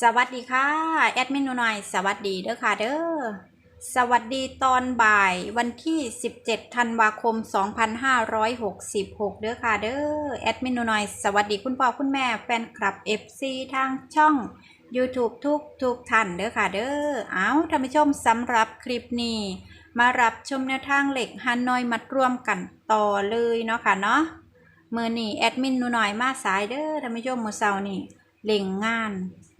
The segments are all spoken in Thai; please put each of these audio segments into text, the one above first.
สวัสดีค่ะ แอดมินหนูหน่อย สวัสดีเด้อค่ะเด้อสวัสดีตอนบ่ายวันที่ 17ธันวาคม 2566 เด้อค่ะเด้อแอดมินหนูหน่อย สวัสดีคุณพ่อคุณแม่แฟนคลับ FC ทางช่อง YouTube ทุกทุกท่านเด้อค่ะเด้อเอาท่านผู้ชมสำหรับคลิปนี้ มารับชมแนวทางเหล็กฮันนอยมัดรวมกันต่อเลยเนาะค่ะเนาะมือนี่แอดมินหนูหน่อยมาสายเด้อท่านผู้ชมมือเสาร์นี่ เล่งงาน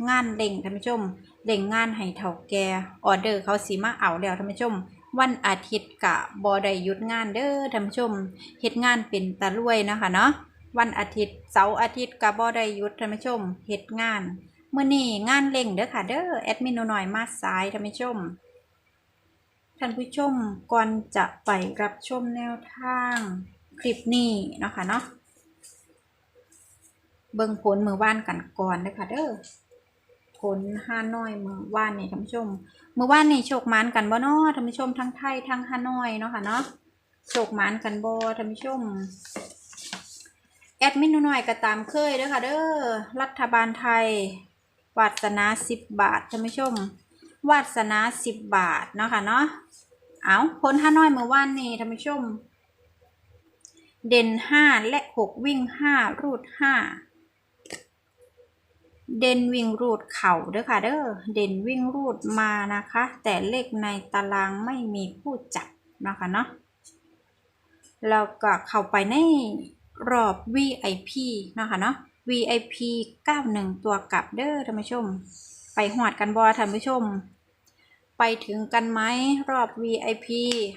งานเล่งท่านผู้ชมเล่งงานให้เถ่าแก่ออเดอร์เขาสีมาเอาแล้วท่านผู้ชม วันอาทิตย์กะบอได้หยุดงานเด้อท่านผู้ชมเฮ็ดงานเป็นตะลุยนะคะเนาะวันอาทิตย์เสาร์อาทิตย์กะบอได้หยุดท่านผู้ชมเฮ็ดงานเมื่อนี้งานเล่งเด้อค่ะเด้อแอดมินหน่อยมาสายท่านผู้ชมท่านผู้ชมก่อนจะไปรับชมแนวทางคลิปนี้นะคะเนาะ เบิ่งผลมือว่านกันก่อนเด้ค่ะเด้อผลฮานอยมือว่านนี่ท่านผู้ชมมือว่านนี่โชคหมานกันบ่เนาะท่านผู้ชมทั้งไทยทั้งฮานอยเนาะค่ะเนาะโชคหมานกันบ่ท่านผู้ชมแอดมินหน่อยก็ตามเคยเด้อค่ะเด้อรัฐบาลไทยวาสนาสิบบาทท่านผู้ชมวาสนาสิบบาทเนาะค่ะเนาะเอาผลฮานอยมือว่านนี่ท่านผู้ชม เด่นห้าและหกวิ่งห้ารูดห้า เด่นวิ่งรูดเข่าเด้อค่ะเด้อเด่นวิ่งรูดมานะคะ แต่เลขในตารางไม่มีผู้จับนะคะเนาะแล้วก็เข้าไปในรอบ VIP นะคะเนาะ VIP 91 ตัวกลับเด้อท่านผู้ชม ไปหอดกันบอท่านผู้ชม ไปถึงกันไหมรอบ VIP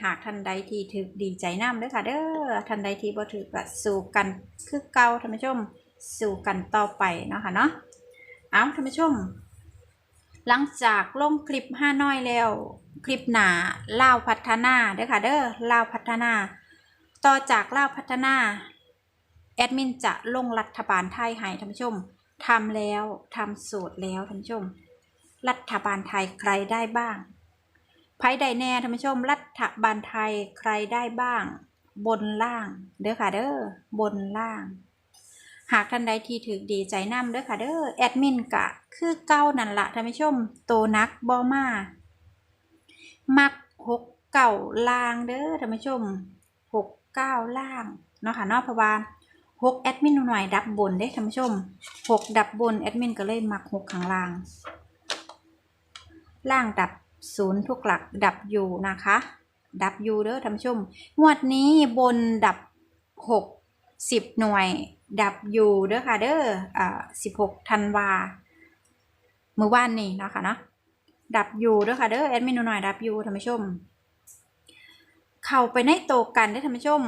หากท่านใดที่ถึกดีใจน้ำเด้อค่ะเด้อท่านใดที่บ่ถึกก็สู่กันคือเก่าท่านผู้ชม สู่กันต่อไปนะคะเนาะ เอาท่านผู้ชม หลังจากลงคลิปห้าน้อยแล้ว คลิปหนาเล่าพัฒนาเด้อค่ะเด้อเล่าพัฒนา ต่อจากเล่าพัฒนา แอดมินจะลงรัฐบาลไทยให้ท่านผู้ชมทำแล้วทำสูตรแล้วท่านผู้ชม รัฐบาลไทยใครได้บ้างไพ่ใดแน่ท่านผู้ชม รัฐบาลไทยใครได้บ้าง บนล่าง เด้อค่ะเด้อบนล่าง หากท่านใดที่ถือดีใจนำเด้อค่ะเด้อแอดมินกะ คือเก้านั่นละท่านผู้ชมโตนักบอมา มักหกเก่าล่างเด้อท่านผู้ชมหกเก้าล่างเนาะค่ะเนาะเพราะว่าหกแอดมินหน่อยดับบนเด้ท่านผู้ชมหกดับบนแอดมินก็เลยมักหกข้างล่าง ล่างดับศูนย์ทุกหลักดับอยู่นะคะ ดับอยู่เด้อท่านผู้ชมงวดนี้บนดับหกสิบหน่วย ดับอยู่เด้อค่ะเด้ออ่าสิบหกธันวาเมื่อวานนี้เนาะคะเนาะดับอยู่เด้อค่ะเด้อแอดมินหน่อยดับอยู่ท่านผู้ชม เข้าไปในโตกันได้ท่านผู้ชม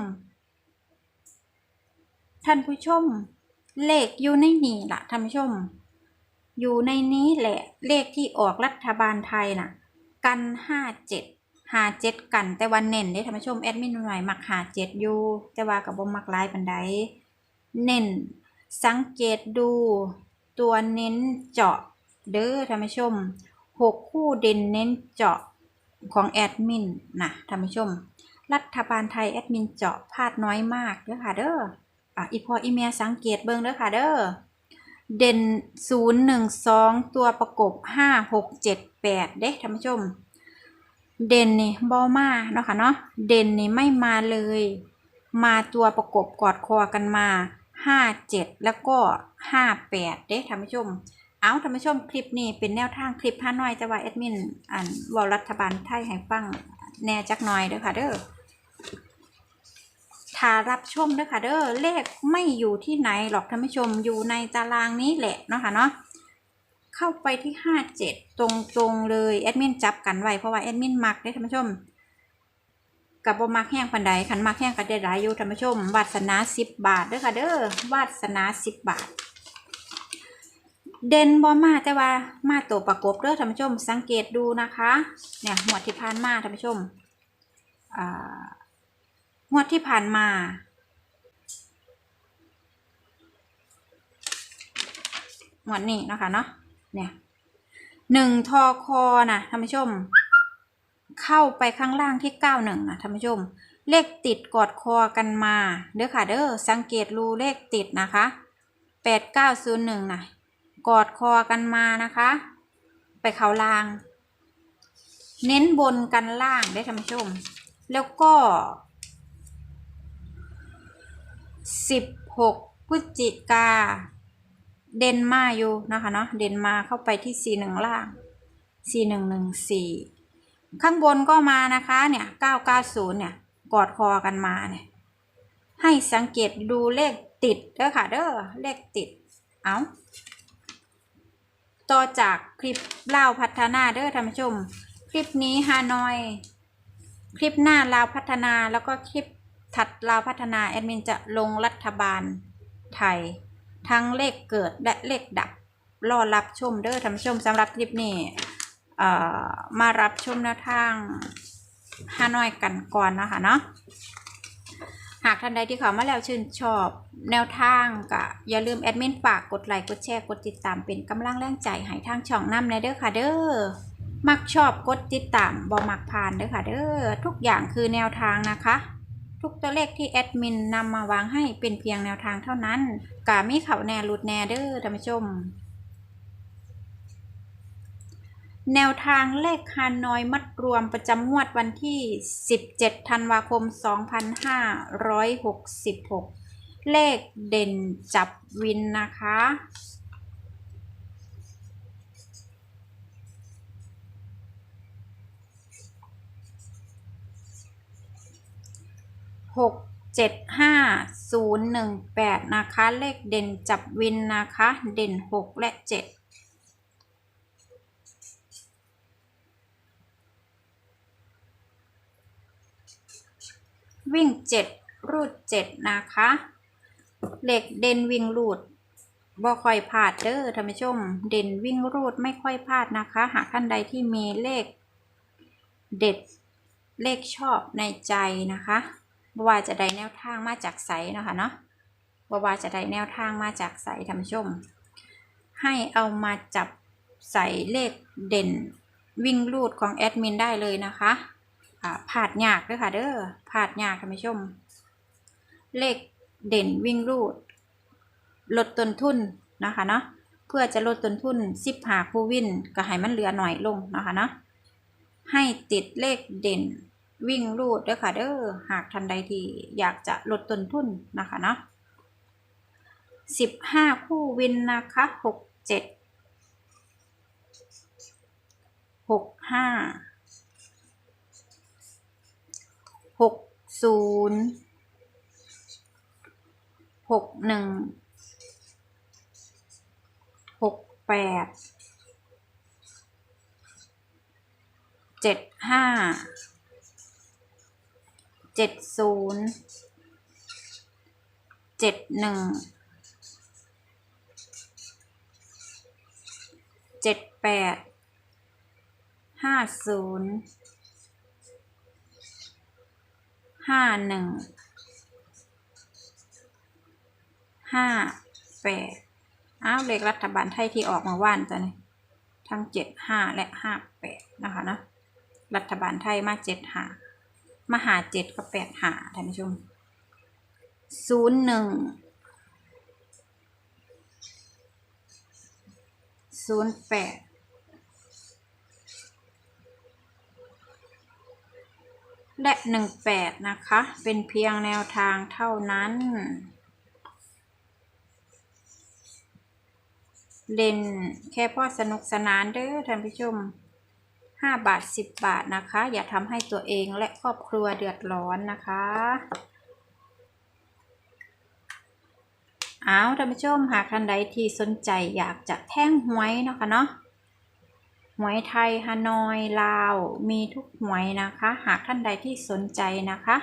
ท่านผู้ชม เลขอยู่ในนี่ละท่านผู้ชม อยู่ในนี้แหละเลขที่ออกรัฐบาลไทยน่ะ กันห้าเจ็ดหาเจ็ดกันแต่วันเน้นได้ท่านผู้ชมแอดมินหน่อยมักหาเจ็ดอยู่แต่ว่ากับบ่มักหลายปันใด เน้น สังเกตดูตัวเน้นเจาะเด้อท่านผู้ชมหกคู่เด่นเน้นเจาะของแอดมินนะท่านผู้ชม รัฐบาลไทยแอดมินเจาะพลาดน้อยมากเด้อค่ะเด้ออะอีพออีเมียสังเกตเบิ่งเด้อค่ะเด้อเด่นศูนย์หนึ่งสองตัวประกบห้าหกเจ็ดแปดเด้ท่านผู้ชม เด่นนี่บอมาเนาะค่ะเนาะเด่นนี่ไม่มาเลย มาตัวประกบกอดคอกันมา ห้าเจ็ดแล้วก็ห้าแปดเด้ท่านผู้ชม เอาท่านผู้ชมคลิปนี้เป็นแนวทางคลิปห้าน้อยแต่ว่าแอดมินอ่านวอลรัฐบาลไทยให้ฟังแน่จักหน่อยเด้อค่ะเด้อถ้ารับชมเด้อค่ะเด้อเลขไม่อยู่ที่ไหนหรอกท่านผู้ชมอยู่ในตารางนี้แหละเนาะค่ะเนาะเข้าไปที่ห้าเจ็ดตรงๆเลยแอดมินจับกันไว้เพราะว่าแอดมินมักได้อท่านผู้ชม กับบ่มักแห้งปันใดขันมักแห้งก็ได้หลายอยู่ท่านผู้ชมวาสนาสิบบาทเด้อค่ะเด้อวาสนาสิบบาท เด่นบ่มาแต่ว่ามาตัวประกบเด้อท่านผู้ชม สังเกตดูนะคะ เนี่ยหมวดที่ผ่านมาท่านผู้ชมอ่าหมวดที่ผ่านมาหมวดนี้นะคะเนาะเนี่ยหนึ่งทอคอนะท่านผู้ชม เข้าไปข้างล่างที่เก้าหนึ่งนะท่านผู้ชม เลขติดกอดคอกันมาเด้อค่ะเด้อสังเกตรูเลขติดนะคะแปดเก้าศูนย์หนึ่งนะกอดคอกันมานะคะ ไปเขาล่าง เน้นบนกันล่างได้ท่านผู้ชม แล้วก็สิบหกพฤศจิกาเดนมาอยู่นะคะเนาะเดนมาเข้าไปที่สี่หนึ่งล่างสี่หนึ่งหนึ่งสี่ ข้างบนก็มานะคะเนี่ยเก้าเนี่ย กอดคอกันมาเนี่ย ให้สังเกตดูเลขติดเด้อค่ะเด้อเลขติด เอาต่อจากคลิปเล่าพัฒนาเด้อท่านผู้ชม คลิปนี้ฮานอย คลิปหน้าลาวพัฒนาแล้วก็คลิปถัดลาวพัฒนาแอดมินจะลงรัฐบาลไทย ทั้งเลขเกิดและเลขดับ รอรับชมเด้อท่านผู้ชมสำหรับคลิปนี้ มารับชมแนวทางฮานอยกันก่อนนะคะเนาะหากท่านใดที่เขามาแล้วชื่นชอบแนวทางก็อย่าลืมแอดมินฝากกดไลค์กดแชร์กดติดตามเป็นกำลังแรงใจให้ทางช่องน้ำในเด้อค่ะเด้อมักชอบกดติดตามบ่มักผ่านเด้อค่ะเด้อทุกอย่างคือแนวทางนะคะ ทุกตัวเลขที่แอดมินนำมาวางให้เป็นเพียงแนวทางเท่านั้นกามีเขาแน่หลุดแน่เด้อท่านผู้ชม แนวทางเลขฮานอยมัดรวมประจำงวดวันที่ 17 ธันวาคม 2566 เลขเด่นจับวินนะคะ หกเจ็ดห้าศูนย์หนึ่งแปดนะคะ เลขเด่นจับวินนะคะ เด่นหกและเจ็ด วิ่งเจ็ดรูดเจ็ดนะคะเหล็กเด่นวิ่งรูดบ่ค่อยพลาดเด้อท่านผู้ชม เด่นวิ่งรูดไม่ค่อยพลาดนะคะ หากท่านใดที่มีเลข เด็ดเลขชอบในใจนะคะบ่ว่าจะได้แนวทางมาจากไสเนาะคะเนาะบ่ว่าจะได้แนวทางมาจากไสท่านผู้ชม ให้เอามาจับใส่เลขเด่นวิ่งรูดของแอดมินได้เลยนะคะ ผาดยากด้วยค่ะ เด้อผาดยากท่านผู้ชม เลขเด่นวิ่งรูด ลดต้นทุนนะคะเนาะเพื่อจะลดต้นทุนสิบหาคูวินก็ให้มันเหลือหน่อยลงนะคะเนาะให้ติดเลขเด่นวิ่งรูดด้วยค่ะเด้อหากทันใดที่อยากจะลดต้นทุนนะคะเนาะสิบห้าคู่วินนะคะหกเจ็ดหกห้า หกศูนย์หกหนึ่งหกแปดเจ็ดห้าเจ็ดศูนย์เจ็ดหนึ่งเจ็ดแปดห้าศูนย์ ห้าหนึ่งห้าแปดอ้าวเลขรัฐบาลไทยที่ออกมาว่านตัวนี้ทั้งเจ็ดห้าและห้าแปดนะคะเนาะรัฐบาลไทยมาเจ็ดหามาหาเจ็ดกับแปดหาท่านผู้ชมศูนย์หนึ่งศูนย์แปด และหนึ่งแปดนะคะ เป็นเพียงแนวทางเท่านั้น เล่นแค่พ่อสนุกสนานเด้อท่านผู้ชมห้าบาทสิบบาทนะคะ อย่าทำให้ตัวเองและครอบครัวเดือดร้อนนะคะเอาท่านผู้ชมหากท่านใดที่สนใจอยากจะแท่งหวยเนาะคะเนาะ หวยไทยฮานอย ลาว มีทุกหวยนะคะ หากท่านใดที่สนใจนะคะ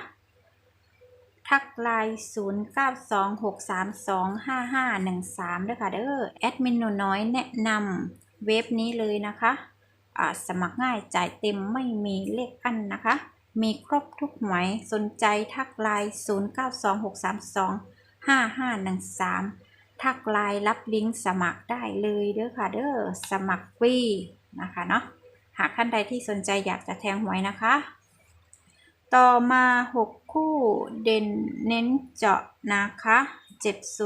ทักไลน์0926325513ด้วยค่ะเด้อแอดมินหนูน้อยแนะนำเว็บนี้เลยนะคะอ่าสมัครง่ายจ่ายเต็มไม่มีเลขอันนะคะ มีครบทุกหวยสนใจทักไลน์0926325513ทักไลน์รับลิงก์สมัครได้เลยเด้อค่ะเด้อสมัครฟรี นะคะเนาะหากท่านใดที่สนใจอยากจะแทงหวยนะคะ ต่อมา 6 คู่เด่นเน้นเจาะนะคะ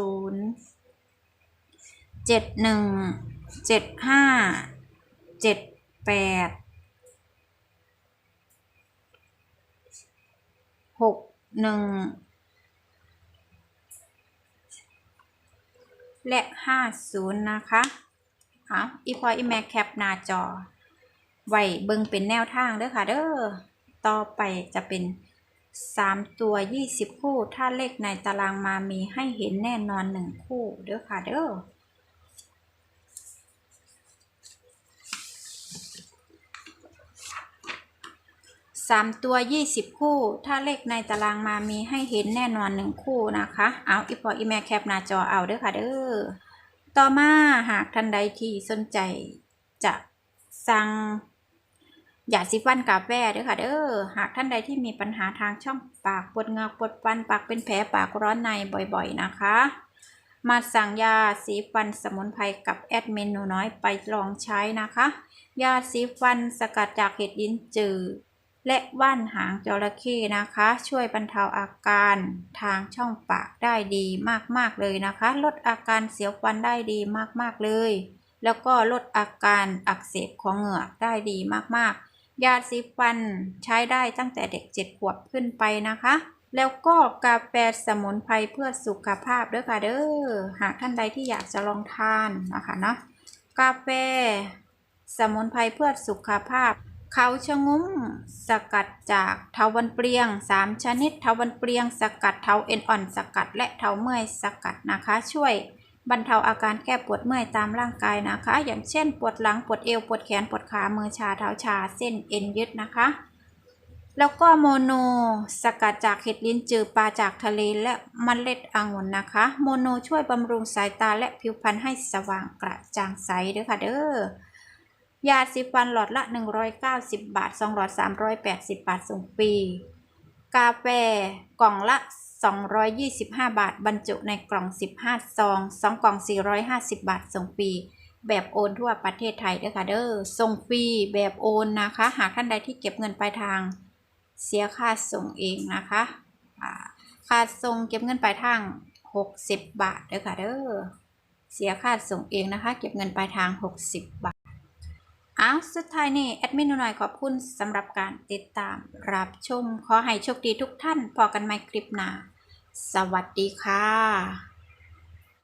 70เจ็ดหนึ่งเจ็ดห้าเจ็ดแปดหกหนึ่งและห้าศูนย์นะคะ เอาอีพออีแม่แคปหน้าจอ ไว้เบิ่งเป็นแนวทางเด้อค่ะเด้อ ต่อไปจะเป็น 3 ตัว 20 คู่ ถ้าเลขในตารางมามีให้เห็นแน่นอน 1 คู่เด้อค่ะเด้อสามตัวยี่สิบคู่ ถ้าเลขในตารางมามีให้เห็นแน่นอนหนึ่งคู่นะคะ เอาอีพออีแม่แคปหน้าจอเอาเด้อค่ะเด้อ ต่อมาหากท่านใดที่สนใจจะสั่งยาสีฟันกาแฟเด้อค่ะเด้อหากท่านใดที่มีปัญหาทางช่องปากปวดเงือปวดฟันปากเป็นแผลปากร้อนในบ่อยๆนะคะ มาสั่งยาสีฟันสมุนไพรกับแอดมินหนูน้อยไปลองใช้นะคะ ยาสีฟันสกัดจากเห็ดลิ้นจือ และว่านหางจระเข้นะคะ ช่วยบรรเทาอาการทางช่องปากได้ดีมาก ๆ เลยนะคะ ลดอาการเสียวฟันได้ดีมาก ๆ เลย แล้วก็ลดอาการอักเสบของเหงือกได้ดีมากๆ ยาสีฟันใช้ได้ตั้งแต่เด็กเจ็ดขวบขึ้นไปนะคะ แล้วก็กาแฟสมุนไพรเพื่อสุขภาพเด้อค่ะเด้อหากท่านใดที่อยากจะลองทานนะคะเนาะกาแฟสมุนไพรเพื่อสุขภาพ เขาชะงุ้มสกัดจากเทาวันเปรียง 3 ชนิดเทาวันเปรียง สกัดเทาเอ็นอ่อนสกัด และเทาเมื่อยสกัดนะคะ ช่วยบรรเทาอาการแก้ปวดเมื่อยตามร่างกายนะคะ อย่างเช่น ปวดหลังปวดเอวปวดแขนปวดขามือชาเท้าชาเส้นเอ็นยึดนะคะ แล้วก็โมโนสกัดจากเห็ดลิ้นจือปลาจากทะเลและมเมล็ดองุ่นนะคะ โมโนช่วยบำรุงสายตาและผิวพรรณให้สว่างกระจ่างใสเด้อค่ะเด้อ ยาสีฟันหลอดละ 190 บาท2หลอด 380 บาทส่งฟรี กาแฟกล่องละ 225 บาท บรรจุในกล่อง 15 ซอง 2 กล่อง 450 บาทส่งฟรี แบบโอนทั่วประเทศไทยเด้อค่ะเด้อ ส่งฟรีแบบโอนนะคะ หากท่านใดที่เก็บเงินปลายทาง เสียค่าส่งเองนะคะ ค่าส่งเก็บเงินปลายทาง 60 บาทเด้อค่ะเด้อ เสียค่าส่งเองนะคะ เก็บเงินปลายทาง 60 บาท อ้าวสุดท้ายนี่แอดมินหนูหน่อยขอบคุณสำหรับการติดตามรับชม ขอให้โชคดีทุกท่านพอกันใหม่คลิปหน้า สวัสดีค่ะ